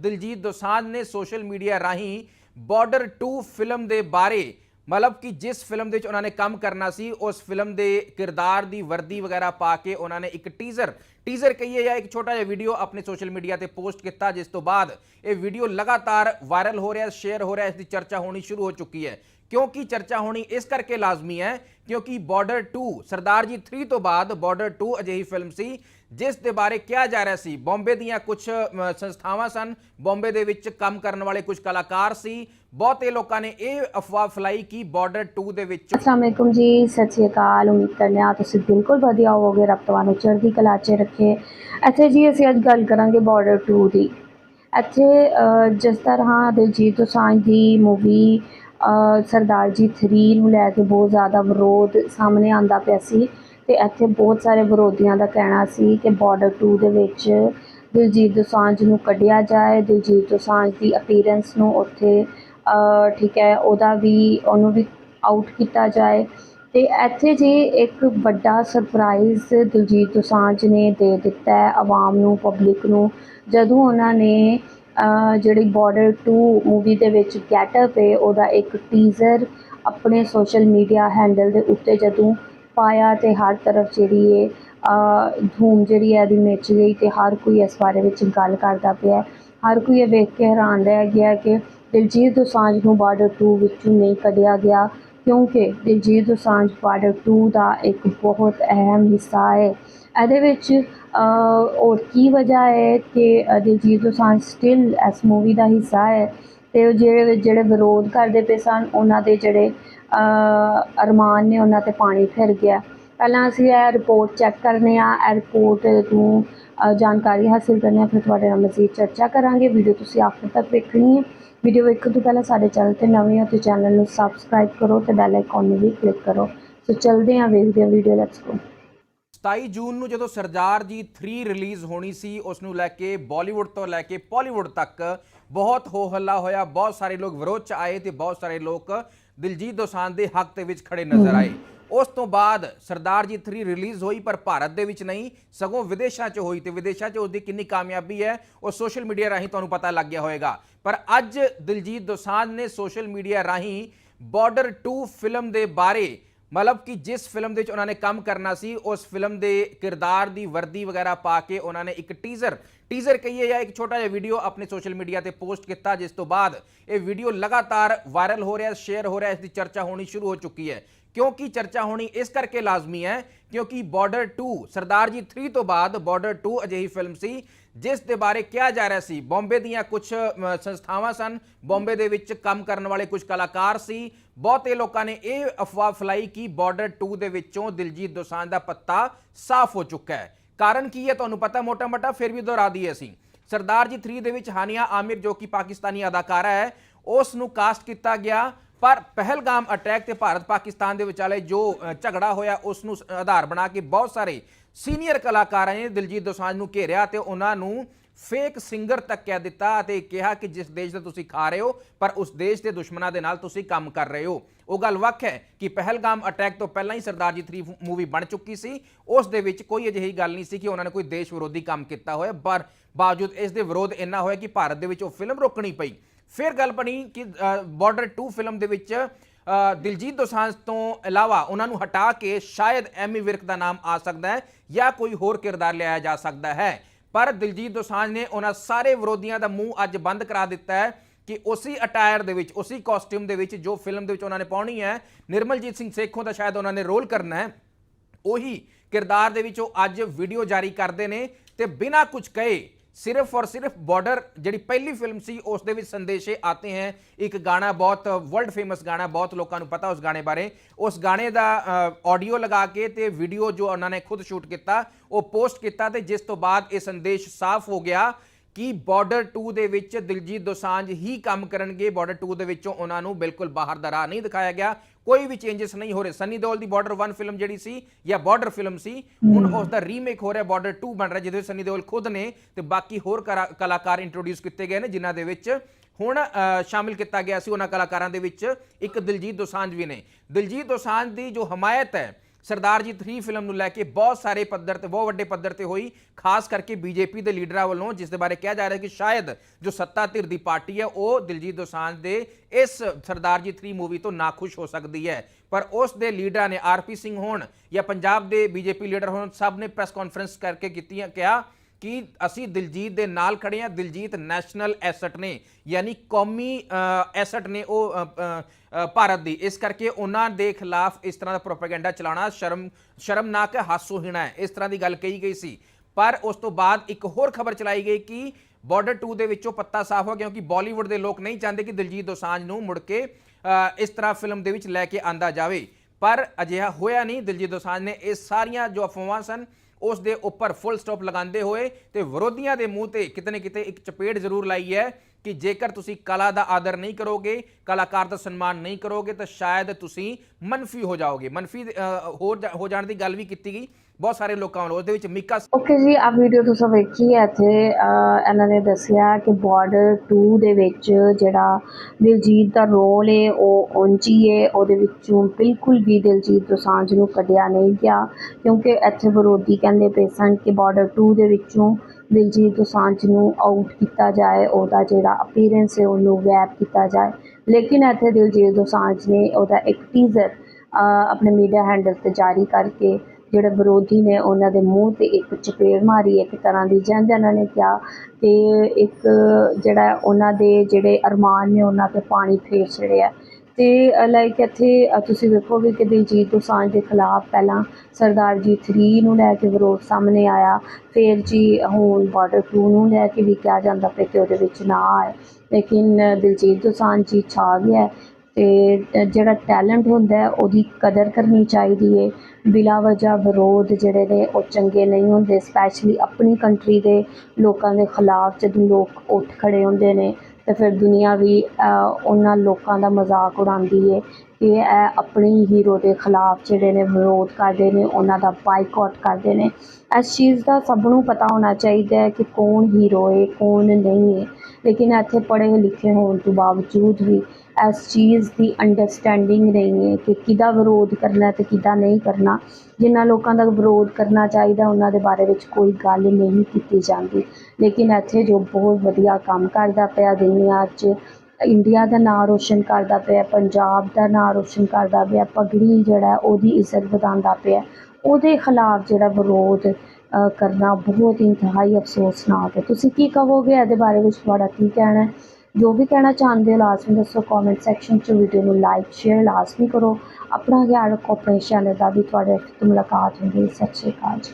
ਦਿਲਜੀਤ ਦੋਸਾਂਝ ਨੇ social media ਰਾਹੀਂ border 2 film ਦੇ ਬਾਰੇ, ਮਤਲਬ ਕਿ ਜਿਸ ਫਿਲਮ ਦੇ ਵਿੱਚ ਉਹਨਾਂ ਨੇ ਕੰਮ ਕਰਨਾ ਸੀ, ਉਸ ਫਿਲਮ ਦੇ ਕਿਰਦਾਰ ਦੀ ਵਰਦੀ ਵਗੈਰਾ ਪਾ ਕੇ ਉਹਨਾਂ ਨੇ ਇੱਕ ਟੀਜ਼ਰ ਟੀਜ਼ਰ ਕਹੀਏ ਜਾਂ ਇੱਕ ਛੋਟਾ ਜਿਹਾ ਵੀਡੀਓ ਆਪਣੇ ਸੋਸ਼ਲ ਮੀਡੀਆ ਤੇ ਪੋਸਟ ਕੀਤਾ, ਜਿਸ ਤੋਂ ਬਾਅਦ ਇਹ ਵੀਡੀਓ ਲਗਾਤਾਰ ਵਾਇਰਲ ਹੋ ਰਿਹਾ, ਸ਼ੇਅਰ ਹੋ ਰਿਹਾ, ਇਸ ਦੀ ਚਰਚਾ ਹੋਣੀ ਸ਼ੁਰੂ ਹੋ ਚੁੱਕੀ ਹੈ। ਕਿਉਂਕਿ ਚਰਚਾ ਹੋਣੀ ਇਸ ਕਰਕੇ ਲਾਜ਼ਮੀ ਹੈ, ਕਿਉਂਕਿ ਬਾਰਡਰ 2 ਸਰਦਾਰ ਜੀ 3 ਤੋਂ ਬਾਅਦ ਬਾਰਡਰ 2 ਅਜਿਹੀ ਫਿਲਮ ਸੀ, ਜਿਸ ਦੇ ਬਾਰੇ ਕਿਹਾ ਜਾ ਰਿਹਾ ਸੀ। ਬੰਬੇ ਦੀਆਂ ਕੁਝ ਸੰਸਥਾਵਾਂ ਸਨ। ਬੰਬੇ ਦੇ ਵਿੱਚ ਕੰਮ ਕਰਨ ਵਾਲੇ ਕੁਝ ਕਲਾਕਾਰ ਸੀ। ਬਹੁਤੇ ਲੋਕਾਂ ਨੇ ਇਹ ਅਫਵਾਹ ਫੈਲਾਈ ਕਿ ਬਾਰਡਰ 2 ਦੇ ਵਿੱਚ ਅਸਲਾਮੁਅਲੈਕੁਮ ਜੀ, ਸਤਿ ਸ਼੍ਰੀ ਅਕਾਲ। ਉਮੀਦ ਕਰਨੇ ਆ ਤੁਸੀਂ ਬਿਲਕੁਲ ਵਧੀਆ ਹੋਵੋਗੇ। ਰੱਬ ਤੁਹਾਨੂੰ ਚੜ੍ਹਦੀ ਕਲਾ 'ਚ ਰੱਖੇ। ਇੱਥੇ ਜੀ, ਅਸੀਂ ਅੱਜ ਗੱਲ ਕਰਾਂਗੇ ਬਾਰਡਰ 2 ਦੀ। ਇੱਥੇ ਜਿਸ ਤਰ੍ਹਾਂ ਦਿਲਜੀਤ ਦੋਸਾਂਝ ਦੀ ਮੂਵੀ ਸਰਦਾਰ ਜੀ 3 ਨੂੰ ਲੈ ਕੇ ਬਹੁਤ ਜ਼ਿਆਦਾ ਵਿਰੋਧ ਸਾਹਮਣੇ ਆਂਦਾ ਪਿਆ ਸੀ ਤੇ ਇੱਥੇ ਬਹੁਤ ਸਾਰੇ ਵਿਰੋਧੀਆਂ ਦਾ ਕਹਿਣਾ ਸੀ ਕਿ ਬਾਰਡਰ 2 ਦੇ ਵਿੱਚ ਦਿਲਜੀਤ ਦੋਸਾਂਝ ਨੂੰ ਕੱਢਿਆ ਜਾਏ। ਦਿਲਜੀਤ ਦੋਸਾਂਝ ਦੀ ਅਪੀਅਰੈਂਸ ਨੂੰ ਉੱਥੇ ਠੀਕ ਹੈ, ਉਹਦਾ ਵੀ, ਉਹਨੂੰ ਵੀ ਆਊਟ ਕੀਤਾ ਜਾਏ। ਤੇ ਇੱਥੇ ਜੇ ਇੱਕ ਵੱਡਾ ਸਰਪ੍ਰਾਈਜ਼ ਦਿਲਜੀਤ ਦੋਸਾਂਝ ਨੇ ਦੇ ਦਿੱਤਾ ਹੈ, ਆਵਾਮ ਨੂੰ ਪਬਲਿਕ ਨੂੰ, ਜਦੋਂ ਉਹਨਾਂ ਨੇ ਜਿਹੜੀ ਬਾਰਡਰ 2 ਮੂਵੀ ਦੇ ਵਿੱਚ ਗੈਟਅਪ ਹੈ, ਉਹਦਾ ਇੱਕ ਟੀਜ਼ਰ ਆਪਣੇ ਸੋਸ਼ਲ ਮੀਡੀਆ ਹੈਂਡਲ ਦੇ ਉੱਤੇ ਜਦੋਂ ਪਾਇਆ ਤੇ ਹਰ ਤਰਫ ਜਿਹੜੀ ਹੈ ਧੂਮ ਜਿਹੜੀ ਹੈ ਇਹਦੀ ਮਚ ਗਈ ਤੇ ਹਰ ਕੋਈ ਇਸ ਬਾਰੇ ਵਿੱਚ ਗੱਲ ਕਰਦਾ ਪਿਆ ਹਰ ਕੋਈ ਇਹ ਵੇਖ ਕੇ ਹੈਰਾਨ ਰਹਿ ਗਿਆ ਕਿ ਦਿਲਜੀਤ ਦੋਸਾਂਝ ਨੂੰ ਬਾਰਡਰ 2 ਵਿੱਚੋਂ ਨਹੀਂ ਕੱਢਿਆ ਗਿਆ, ਕਿਉਂਕਿ ਦਿਲਜੀਤ ਦੋਸਾਂਝ ਬਾਰਡਰ 2 ਦਾ ਇੱਕ ਬਹੁਤ ਅਹਿਮ ਹਿੱਸਾ ਹੈ। ਇਹਦੇ ਵਿੱਚ ਅ, ਹੋਰ ਕੀ ਵਜ੍ਹਾ ਹੈ ਕਿ ਅ, ਦਿਲਜੀਤ ਦੋਸਾਂਝ ਸਟਿਲ ਇਸ ਮੂਵੀ ਦਾ ਹਿੱਸਾ ਹੈ ਤੇ ਜਿਹੜੇ ਜਿਹੜੇ ਵਿਰੋਧ ਕਰਦੇ ਪਏ ਸਨ ਉਹਨਾਂ ਦੇ ਜਿਹੜੇ ਅਰਮਾਨ ਨੇ ਉਹਨਾਂ ਤੇ ਪਾਣੀ ਫਿਰ ਗਿਆ। ਪਹਿਲਾਂ ਅਸੀਂ ਇਹ ਰਿਪੋਰਟ ਚੈੱਕ ਕਰਨੇ ਆ ਇਹ ਰਿਪੋਰਟ ਨੂੰ ਜਾਣਕਾਰੀ ਹਾਸਿਲ ਕਰਨੀ ਆ ਫਿਰ ਤੁਹਾਡੇ ਨਾਲ ਮਜ਼ੀਦ ਚਰਚਾ ਕਰਾਂਗੇ। ਵੀਡੀਓ ਤੁਸੀਂ ਆਖਰ ਤੱਕ ਵੇਖਣੀ ਹੈ। ਵੀਡੀਓ ਵੇਖਣ ਤੋਂ ਪਹਿਲਾਂ ਸਾਡੇ ਚੈਨਲ ਤੇ ਨਵੇਂ ਹੋ ਤੇ ਚੈਨਲ ਨੂੰ ਸਬਸਕ੍ਰਾਈਬ ਕਰੋ ਤੇ ਬੈਲ ਆਈਕਨ ਨੂੰ ਵੀ ਕਲਿੱਕ ਕਰੋ। ਸੋ ਚਲਦੇ ਹਾਂ ਵੇਖਦੇ ਹਾਂ ਵੀਡੀਓ ਲੈਟਸ ਗੋ 27 ਜੂਨ ਨੂੰ ਜਦੋਂ ਸਰਦਾਰ ਜੀ 3 ਰਿਲੀਜ਼ ਹੋਣੀ ਸੀ, ਉਸ ਨੂੰ ਲੈ ਕੇ ਬਾਲੀਵੁੱਡ ਤੋਂ ਲੈ ਕੇ ਪਾਲੀਵੁੱਡ ਤੱਕ ਬਹੁਤ ਹੋ ਹੱਲਾ ਹੋਇਆ, ਬਹੁਤ ਸਾਰੇ ਲੋਕ ਵਿਰੋਧ ਚ ਆਏ ਤੇ ਬਹੁਤ ਸਾਰੇ ਲੋਕ ਦਿਲਜੀਤ ਦੋਸਾਂਝ ਦੇ ਹੱਕ ਦੇ ਵਿੱਚ ਖੜੇ ਨਜ਼ਰ ਆਏ। ਉਸ ਤੋਂ ਬਾਅਦ ਸਰਦਾਰ ਜੀ 3 ਰਿਲੀਜ਼ ਹੋਈ, ਪਰ ਭਾਰਤ ਦੇ ਵਿੱਚ ਨਹੀਂ, ਸਗੋਂ ਵਿਦੇਸ਼ਾਂ 'ਚ ਹੋਈ ਤੇ ਵਿਦੇਸ਼ਾਂ 'ਚ ਉਸ ਦੀ ਕਿੰਨੀ ਕਾਮਯਾਬੀ ਹੈ, ਉਹ ਸੋਸ਼ਲ ਮੀਡੀਆ ਰਾਹੀਂ ਤੁਹਾਨੂੰ ਪਤਾ ਲੱਗ ਗਿਆ ਹੋਵੇਗਾ। ਪਰ ਅੱਜ ਦਿਲਜੀਤ ਦੋਸਾਂਝ ਨੇ ਸੋਸ਼ਲ ਮੀਡੀਆ ਰਾਹੀਂ ਬਾਰਡਰ 2 ਫਿਲਮ ਦੇ ਬਾਰੇ ਮਤਲਬ ਕਿ ਜਿਸ ਫਿਲਮ ਦੇ ਵਿੱਚ ਉਹਨਾਂ ਨੇ ਕੰਮ ਕਰਨਾ ਸੀ, ਉਸ ਫਿਲਮ ਦੇ ਕਿਰਦਾਰ ਦੀ ਵਰਦੀ ਵਗੈਰਾ ਪਾ ਕੇ ਉਹਨਾਂ ਨੇ ਇੱਕ ਟੀਜ਼ਰ ਟੀਜ਼ਰ ਕਹੀਏ ਜਾਂ ਇੱਕ ਛੋਟਾ ਜਿਹਾ ਵੀਡੀਓ ਆਪਣੇ ਸੋਸ਼ਲ ਮੀਡੀਆ ਤੇ ਪੋਸਟ ਕੀਤਾ, ਜਿਸ ਤੋਂ ਬਾਅਦ ਇਹ ਵੀਡੀਓ ਲਗਾਤਾਰ ਵਾਇਰਲ ਹੋ ਰਿਹਾ ਸ਼ੇਅਰ ਹੋ ਰਿਹਾ, ਇਸ ਦੀ ਚਰਚਾ ਹੋਣੀ ਸ਼ੁਰੂ ਹੋ ਚੁੱਕੀ ਹੈ। ਕਿਉਂਕਿ ਚਰਚਾ ਹੋਣੀ ਇਸ ਕਰਕੇ ਲਾਜ਼ਮੀ ਹੈ, ਕਿਉਂਕਿ ਬਾਰਡਰ 2 ਸਰਦਾਰ ਜੀ 3 ਤੋਂ ਬਾਅਦ ਬਾਰਡਰ 2 ਅਜਿਹੀ ਫਿਲਮ ਸੀ ਜਿਸ ਦੇ ਬਾਰੇ ਕਿਹਾ ਜਾ ਰਿਹਾ ਸੀ, ਬੰਬੇ ਦੀਆਂ ਕੁਝ ਸੰਸਥਾਵਾਂ ਸਨ, ਬੰਬੇ ਦੇ ਵਿੱਚ ਕੰਮ ਕਰਨ ਵਾਲੇ ਕੁਝ ਕਲਾਕਾਰ ਸੀ। ਬਹੁਤੇ ਲੋਕਾਂ ਨੇ ਇਹ ਅਫਵਾਹ ਫੈਲਾਈ ਕਿ ਬਾਰਡਰ 2 ਦੇ ਵਿੱਚੋਂ ਦਿਲਜੀਤ ਦੋਸਾਂਝ ਦਾ ਪੱਤਾ ਸਾਫ਼ ਹੋ ਚੁੱਕਾ ਹੈ। ਕਾਰਨ ਕੀ ਹੈ ਤੁਹਾਨੂੰ ਪਤਾ ਮੋਟਾ-ਮੋਟਾ? ਫਿਰ ਵੀ ਦੁਹਰਾ ਦਈਏ ਅਸੀਂ। ਸਰਦਾਰ ਜੀ 3 ਦੇ ਵਿੱਚ ਹਾਨੀਆ ਆਮਿਰ ਜੋ ਕਿ ਪਾਕਿਸਤਾਨੀ ਅਦਾਕਾਰਾ ਹੈ, ਉਸ ਨੂੰ ਕਾਸਟ ਕੀਤਾ ਗਿਆ, ਪਰ ਪਹਿਲਗਾਮ ਅਟੈਕ ਤੇ ਭਾਰਤ ਪਾਕਿਸਤਾਨ ਦੇ ਵਿਚਾਲੇ ਜੋ ਝਗੜਾ ਹੋਇਆ, ਉਸ ਨੂੰ ਆਧਾਰ ਬਣਾ ਕੇ ਬਹੁਤ ਸਾਰੇ ਸੀਨੀਅਰ ਕਲਾਕਾਰਾਂ ਨੇ ਦਿਲਜੀਤ ਦੋਸਾਂਝ ਨੂੰ ਘੇਰਿਆ ਤੇ ਉਹਨਾਂ ਨੂੰ ਫੇਕ ਸਿੰਗਰ ਤੱਕ ਕਹਿ ਦਿੱਤਾ ਅਤੇ ਕਿਹਾ ਕਿ ਜਿਸ ਦੇਸ਼ ਦਾ ਤੁਸੀਂ ਖਾ ਰਹੇ ਹੋ, ਪਰ ਉਸ ਦੇਸ਼ ਦੇ ਦੁਸ਼ਮਣਾਂ ਦੇ ਨਾਲ ਤੁਸੀਂ ਕੰਮ ਕਰ ਰਹੇ ਹੋ। ਉਹ ਗੱਲ ਵੱਖ ਹੈ ਕਿ ਪਹਿਲਗਾਮ ਅਟੈਕ ਤੋਂ ਪਹਿਲਾਂ ਹੀ ਸਰਦਾਰ ਜੀ 3 ਮੂਵੀ ਬਣ ਚੁੱਕੀ ਸੀ। ਉਸ ਦੇ ਵਿੱਚ ਕੋਈ ਅਜਿਹੀ ਗੱਲ ਨਹੀਂ ਸੀ ਕਿ ਉਹਨਾਂ ਨੇ ਕੋਈ ਦੇਸ਼ ਵਿਰੋਧੀ ਕੰਮ ਕੀਤਾ ਹੋਇਆ, ਪਰ ਬਾਵਜੂਦ ਇਸ ਦੇ ਵਿਰੋਧ ਇੰਨਾ ਹੋਇਆ ਕਿ ਭਾਰਤ ਦੇ ਵਿੱਚ ਉਹ ਫਿਲਮ ਰੋਕਣੀ ਪਈ। ਫਿਰ ਗੱਲ ਬਣੀ ਕਿ ਬਾਰਡਰ 2 ਫਿਲਮ ਦੇ ਵਿੱਚ ਦਿਲਜੀਤ ਦੋਸਾਂਝ ਤੋਂ ਇਲਾਵਾ ਉਹਨਾਂ ਨੂੰ ਹਟਾ ਕੇ ਸ਼ਾਇਦ ਐਮੀ ਵਿਰਕ ਦਾ ਨਾਮ ਆ ਸਕਦਾ ਹੈ ਜਾਂ ਕੋਈ ਹੋਰ ਕਿਰਦਾਰ ਲਿਆਇਆ ਜਾ ਸਕਦਾ ਹੈ। ਪਰ ਦਿਲਜੀਤ ਦੋਸਾਂਝ ਨੇ ਉਹਨਾਂ ਸਾਰੇ ਵਿਰੋਧੀਆਂ ਦਾ ਮੂੰਹ ਅੱਜ ਬੰਦ ਕਰਾ ਦਿੱਤਾ ਹੈ ਕਿ ਉਸੇ ਅਟਾਇਰ ਦੇ ਵਿੱਚ, ਉਸੇ ਕਾਸਟਿਊਮ ਦੇ ਵਿੱਚ ਜੋ ਫਿਲਮ ਦੇ ਵਿੱਚ ਉਹਨਾਂ ਨੇ ਪਾਉਣੀ ਹੈ, ਨਿਰਮਲਜੀਤ ਸਿੰਘ ਸੇਖੋਂ ਦਾ ਸ਼ਾਇਦ ਉਹਨਾਂ ਨੇ ਰੋਲ ਕਰਨਾ ਹੈ, ਉਹੀ ਕਿਰਦਾਰ ਦੇ ਵਿੱਚ ਉਹ ਅੱਜ ਵੀਡੀਓ ਜਾਰੀ ਕਰਦੇ ਨੇ ਤੇ ਬਿਨਾਂ ਕੁਝ ਕਹੇ ਸਿਰਫ ਔਰ ਸਿਰਫ ਬਾਰਡਰ ਜਿਹੜੀ ਪਹਿਲੀ ਫਿਲਮ ਸੀ, ਉਸ ਦੇ ਵਿੱਚ ਸੰਦੇਸ਼ੇ ਆਤੇ ਹੈ। ਇੱਕ ਗਾਣਾ ਬਹੁਤ ਵਰਲਡ ਫੇਮਸ ਗਾਣਾ, ਬਹੁਤ ਲੋਕਾਂ ਨੂੰ ਪਤਾ ਉਸ ਗਾਣੇ ਬਾਰੇ। ਉਸ ਗਾਣੇ ਦਾ ਆਡੀਓ ਲਗਾ ਕੇ ਤੇ ਵੀਡੀਓ ਜੋ ਉਹਨਾਂ ਨੇ ਖੁਦ ਸ਼ੂਟ ਕੀਤਾ, ਉਹ ਪੋਸਟ ਕੀਤਾ ਤੇ ਜਿਸ ਤੋਂ ਬਾਅਦ ਇਹ ਸੰਦੇਸ਼ ਸਾਫ਼ ਹੋ ਗਿਆ ਕਿ ਬਾਰਡਰ 2 ਦੇ ਵਿੱਚ ਦਿਲਜੀਤ ਦੋਸਾਂਝ ਹੀ ਕੰਮ ਕਰਨਗੇ। ਬਾਰਡਰ 2 ਦੇ ਵਿੱਚੋਂ ਉਹਨਾਂ ਨੂੰ ਬਿਲਕੁਲ ਬਾਹਰ ਦਾ ਰਾਹ ਨਹੀਂ ਦਿਖਾਇਆ ਗਿਆ। ਕੋਈ ਵੀ ਚੇਂਜਸ ਨਹੀਂ ਹੋ ਰਹੇ। ਸਨੀ ਦਿਓਲ ਦੀ ਬਾਰਡਰ 1 ਫਿਲਮ ਜਿਹੜੀ ਸੀ ਜਾਂ ਬਾਰਡਰ ਫਿਲਮ ਸੀ ਹੁਣ ਉਸ ਦਾ ਰੀਮੇਕ ਹੋ ਰਿਹਾ ਬਾਰਡਰ 2 ਬਣ ਰਿਹਾ ਜਿਹਦੇ ਵਿੱਚ ਸਨੀ ਦਿਓਲ ਖੁਦ ਨੇ ਤੇ ਬਾਕੀ ਹੋਰ ਕਰਾ- ਕਲਾਕਾਰ ਇੰਟਰੋਡਿਊਸ ਕੀਤੇ ਗਏ ਨੇ ਜਿਨ੍ਹਾਂ ਦੇ ਵਿੱਚ ਹੁਣ ਸ਼ਾਮਿਲ ਕੀਤਾ ਗਿਆ ਸੀ ਉਹਨਾਂ ਕਲਾਕਾਰਾਂ ਦੇ ਵਿੱਚ ਇੱਕ ਦਿਲਜੀਤ ਦੋਸਾਂਝ ਵੀ ਨੇ। ਦਿਲਜੀਤ ਦੋਸਾਂਝ ਦੀ ਜੋ ਹਮਾਇਤ ਹੈ ਸਰਦਾਰ ਜੀ 3 ਫਿਲਮ ਨੂੰ ਲੈ ਕੇ ਬਹੁਤ ਸਾਰੇ ਪੱਧਰ ਤੇ, ਬਹੁਤ ਵੱਡੇ ਪੱਧਰ ਤੇ ਹੋਈ, ਖਾਸ ਕਰਕੇ ਬੀਜੇਪੀ ਦੇ ਲੀਡਰਾਂ ਵੱਲੋਂ, ਜਿਸ ਦੇ ਬਾਰੇ ਕਿਹਾ ਜਾ ਰਿਹਾ ਕਿ ਸ਼ਾਇਦ ਜੋ ਸੱਤਾ ਧਿਰ ਦੀ ਪਾਰਟੀ ਹੈ, ਉਹ ਦਿਲਜੀਤ ਦੋਸਾਂਝ ਦੇ ਇਸ ਸਰਦਾਰ ਜੀ 3 ਮੂਵੀ ਤੋਂ ਨਾਖੁਸ਼ ਹੋ ਸਕਦੀ ਹੈ। ਪਰ ਉਸ ਦੇ ਲੀਡਰਾਂ ਨੇ ਆਰਪੀ ਸਿੰਘ ਹੋਣ ਜਾਂ ਪੰਜਾਬ ਦੇ ਬੀਜੇਪੀ ਲੀਡਰ ਹੋਣ, ਸਭ ਨੇ ਪ੍ਰੈਸ ਕਾਨਫਰੰਸ ਕਰਕੇ ਕੀਤੀਆਂ ਕਿਹਾ ਕਿ ਅਸੀਂ ਦਿਲਜੀਤ ਦੇ ਨਾਲ ਖੜੇ ਹਾਂ? ਦਿਲਜੀਤ ਨੈਸ਼ਨਲ ਐਸਟ ਨੇ, ਯਾਨੀ ਕੌਮੀ ਐਸਟ ਨੇ ਉਹ ਭਾਰਤ ਦੀ। ਇਸ ਕਰਕੇ ਉਹਨਾਂ ਦੇ ਖਿਲਾਫ ਇਸ ਤਰ੍ਹਾਂ ਦਾ ਪ੍ਰੋਪਾਗੈਂਡਾ ਚਲਾਉਣਾ ਸ਼ਰਮ, ਸ਼ਰਮਨਾਕ ਹੈ ਹਾਸੋਹੀਣਾ ਹੈ। ਇਸ ਤਰ੍ਹਾਂ ਦੀ ਗੱਲ ਕਹੀ ਗਈ ਸੀ। ਪਰ ਉਸ ਤੋਂ ਬਾਅਦ ਇੱਕ ਹੋਰ ਖਬਰ ਚਲਾਈ ਗਈ ਕਿ ਬਾਰਡਰ 2 ਦੇ ਵਿੱਚੋਂ ਪੱਤਾ ਸਾਫ਼ ਹੋ ਗਿਆ ਕਿਉਂਕਿ ਬਾਲੀਵੁੱਡ ਦੇ ਲੋਕ ਨਹੀਂ ਚਾਹੁੰਦੇ ਕਿ ਦਿਲਜੀਤ ਦੋਸਾਂਝ ਨੂੰ ਮੁੜ ਕੇ ਇਸ ਤਰ੍ਹਾਂ ਫਿਲਮ ਦੇ ਵਿੱਚ ਲੈ ਕੇ ਆਂਦਾ ਜਾਵੇ। ਪਰ ਅਜਿਹਾ ਹੋਇਆ ਨਹੀਂ। ਦਿਲਜੀਤ ਦੋਸਾਂਝ ਨੇ ਇਹ ਸਾਰੀਆਂ ਜੋ ਅਫਵਾਹਾਂ ਸਨ ਉਸ ਦੇ ਉੱਪਰ ਫੁੱਲ ਸਟਾਪ ਲਗਾਉਂਦੇ ਹੋਏ ਤੇ ਵਿਰੋਧੀਆਂ ਦੇ ਮੂੰਹ ਤੇ ਕਿਤੇ ਨਾ ਕਿਤੇ ਇੱਕ ਚਪੇੜ ਜ਼ਰੂਰ ਲਾਈ ਹੈ ਕਿ ਜੇਕਰ ਤੁਸੀਂ ਕਲਾ ਦਾ ਆਦਰ ਨਹੀਂ ਕਰੋਗੇ, ਕਲਾਕਾਰ ਦਾ ਸਨਮਾਨ ਨਹੀਂ ਕਰੋਗੇ, ਤਾਂ ਸ਼ਾਇਦ ਤੁਸੀਂ ਮਨਫੀ ਹੋ ਜਾਓਗੇ। ਮਨਫੀ ਹੋ ਜਾ- ਹੋ ਜਾਣ ਦੀ ਗੱਲ ਵੀ ਕੀਤੀ ਗਈ। ਬਹੁਤ ਸਾਰੇ ਲੋਕਾਂ ਵੱਲੋਂ, ਉਹਦੇ ਵਿੱਚ ਮੀਕਾ ਓਕੇ ਜੀ ਆ ਵੀਡੀਓ ਤੁਸੀਂ ਵੇਖੀ ਹੈ ਇੱਥੇ ਇਹਨਾਂ ਨੇ ਦੱਸਿਆ ਕਿ ਬਾਰਡਰ 2 ਦੇ ਵਿੱਚ ਜਿਹੜਾ ਦਿਲਜੀਤ ਦਾ ਰੋਲ ਹੈ ਉਹ ਉਂਝੀ ਹੈ ਉਹਦੇ ਵਿੱਚੋਂ ਬਿਲਕੁਲ ਵੀ ਦਿਲਜੀਤ ਦੋਸਾਂਝ ਨੂੰ ਕੱਢਿਆ ਨਹੀਂ ਗਿਆ, ਕਿਉਂਕਿ ਇੱਥੇ ਵਿਰੋਧੀ ਕਹਿੰਦੇ ਪਏ ਸਨ ਕਿ ਬਾਰਡਰ 2 ਦੇ ਵਿੱਚੋਂ ਦਿਲਜੀਤ ਦੋਸਾਂਝ ਨੂੰ ਆਊਟ ਕੀਤਾ ਜਾਏ, ਉਹਦਾ ਜਿਹੜਾ ਅਪੀਅਰੈਂਸ ਹੈ ਉਹਨੂੰ ਗੈਪ ਕੀਤਾ ਜਾਏ। ਲੇਕਿਨ ਇੱਥੇ ਦਿਲਜੀਤ ਦੋਸਾਂਝ ਨੇ ਉਹਦਾ ਇੱਕ ਟੀਜ਼ਰ ਆਪਣੇ ਮੀਡੀਆ ਹੈਂਡਲ ਤੇ ਜਾਰੀ ਕਰਕੇ ਜਿਹੜੇ ਵਿਰੋਧੀ ਨੇ ਉਹਨਾਂ ਦੇ ਮੂੰਹ ਤੇ ਇੱਕ ਚਪੇੜ ਮਾਰੀ ਇੱਕ ਤਰ੍ਹਾਂ ਦੀ ਜਾਂ ਇਹਨਾਂ ਨੇ ਕਿਹਾ ਕਿ ਇੱਕ ਜਿਹੜਾ ਉਹਨਾਂ ਦੇ ਜਿਹੜੇ ਅਰਮਾਨ ਨੇ ਉਹਨਾਂ ਤੇ ਪਾਣੀ ਫੇਰ ਛੜਿਆ ਤੇ ਲਾਈਕ ਇੱਥੇ ਅ, ਤੁਸੀਂ ਵੇਖੋਗੇ ਕਿ ਦਿਲਜੀਤ ਦੋਸਾਂਝ ਦੇ ਖਿਲਾਫ ਪਹਿਲਾਂ ਸਰਦਾਰ ਜੀ 3 ਨੂੰ ਲੈ ਕੇ ਵਿਰੋਧ ਸਾਹਮਣੇ ਆਇਆ ਫਿਰ ਜੀ ਹੁਣ ਬਾਰਡਰ 2 ਨੂੰ ਲੈ ਕੇ ਵੀ ਕਿਹਾ ਜਾਂਦਾ ਪਿਆ ਕਿ ਉਹਦੇ ਵਿੱਚ ਨਾ ਆਏ। ਲੇਕਿਨ ਦਿਲਜੀਤ ਦੋਸਾਂਝ ਜੀ ਛਾ ਗਿਆ। ਹੈ ਜਿਹੜਾ ਟੈਲੈਂਟ ਹੁੰਦਾ ਉਹਦੀ ਕਦਰ ਕਰਨੀ ਚਾਹੀਦੀ ਹੈ ਬਿਲਾ ਵਜ੍ਹਾ ਵਿਰੋਧ ਜਿਹੜੇ ਨੇ, ਉਹ ਚੰਗੇ ਨਹੀਂ ਹੁੰਦੇ। ਸਪੈਸ਼ਲੀ ਆਪਣੀ ਕੰਟਰੀ ਦੇ ਲੋਕਾਂ ਦੇ ਖਿਲਾਫ ਜਦੋਂ ਲੋਕ ਉੱਠ ਖੜੇ ਹੁੰਦੇ ਨੇ, ਤੇ ਫਿਰ ਦੁਨੀਆ ਵੀ ਉਹਨਾਂ ਲੋਕਾਂ ਦਾ ਮਜ਼ਾਕ ਉਡਾਉਂਦੀ ਹੈ ਕਿ ਇਹ ਆਪਣੀ ਹੀਰੋ ਦੇ ਖਿਲਾਫ ਜਿਹੜੇ ਨੇ ਵਿਰੋਧ ਕਰਦੇ ਨੇ, ਉਹਨਾਂ ਦਾ ਬਾਈਕਾਟ ਕਰਦੇ ਨੇ। ਇਸ ਚੀਜ਼ ਦਾ ਸਭ ਨੂੰ ਪਤਾ ਹੋਣਾ ਚਾਹੀਦਾ ਹੈ ਕਿ ਕੌਣ ਹੀਰੋ ਹੈ ਕੌਣ ਨਹੀਂ ਹੈ ਲੇਕਿਨ ਇੱਥੇ ਪੜ੍ਹੇ ਲਿਖੇ ਹੋਣ ਤੋਂ ਬਾਵਜੂਦ ਵੀ ਇਸ ਚੀਜ਼ ਦੀ ਅੰਡਰਸਟੈਂਡਿੰਗ ਨਹੀਂ ਹੈ ਕਿ ਕਿਹਦਾ ਵਿਰੋਧ ਕਰਨਾ ਅਤੇ ਕਿਹਦਾ ਨਹੀਂ ਕਰਨਾ। ਜਿਨ੍ਹਾਂ ਲੋਕਾਂ ਦਾ ਵਿਰੋਧ ਕਰਨਾ ਚਾਹੀਦਾ, ਉਹਨਾਂ ਦੇ ਬਾਰੇ ਵਿੱਚ ਕੋਈ ਗੱਲ ਨਹੀਂ ਕੀਤੀ ਜਾਂਦੀ। ਲੇਕਿਨ ਇੱਥੇ ਜੋ ਬਹੁਤ ਵਧੀਆ ਕੰਮ ਕਰਦਾ ਪਿਆ ਦੁਨੀਆ 'ਚ ਇੰਡੀਆ ਦਾ ਨਾਂ ਰੋਸ਼ਨ ਕਰਦਾ ਪਿਆ, ਪੰਜਾਬ ਦਾ ਨਾਂ ਰੋਸ਼ਨ ਕਰਦਾ ਪਿਆ, ਪਗੜੀ ਜਿਹੜਾ ਉਹਦੀ ਇੱਜ਼ਤ ਵਧਾਉਂਦਾ ਪਿਆ। ਉਹਦੇ ਖਿਲਾਫ ਜਿਹੜਾ ਵਿਰੋਧ ਕਰਨਾ ਬਹੁਤ ਇੰਤਹਾਈ ਅਫਸੋਸਨਾਕ ਹੈ। ਤੁਸੀਂ ਕੀ ਕਹੋਗੇ? ਇਹਦੇ ਬਾਰੇ ਵਿੱਚ ਤੁਹਾਡਾ ਕੀ ਕਹਿਣਾ ਹੈ? ਜੋ ਵੀ ਕਹਿਣਾ ਚਾਹੁੰਦੇ ਹੋ ਲਾਜ਼ਮੀ ਦੱਸੋ ਕਮੈਂਟ ਸੈਕਸ਼ਨ 'ਚ ਵੀਡੀਓ ਨੂੰ ਲਾਈਕ ਸ਼ੇਅਰ ਲਾਜ਼ਮੀ ਕਰੋ। ਆਪਣਾ ਖਿਆਲ ਰੱਖੋ, ਆਪਣੇ ਚੈਨਲ ਦਾ ਵੀ ਤੁਹਾਡੇ ਤੋਂ ਮੁਲਾਕਾਤ ਹੋਵੇਗੀ ਸਤਿ ਸ਼੍ਰੀ ਅਕਾਲ ਜੀ।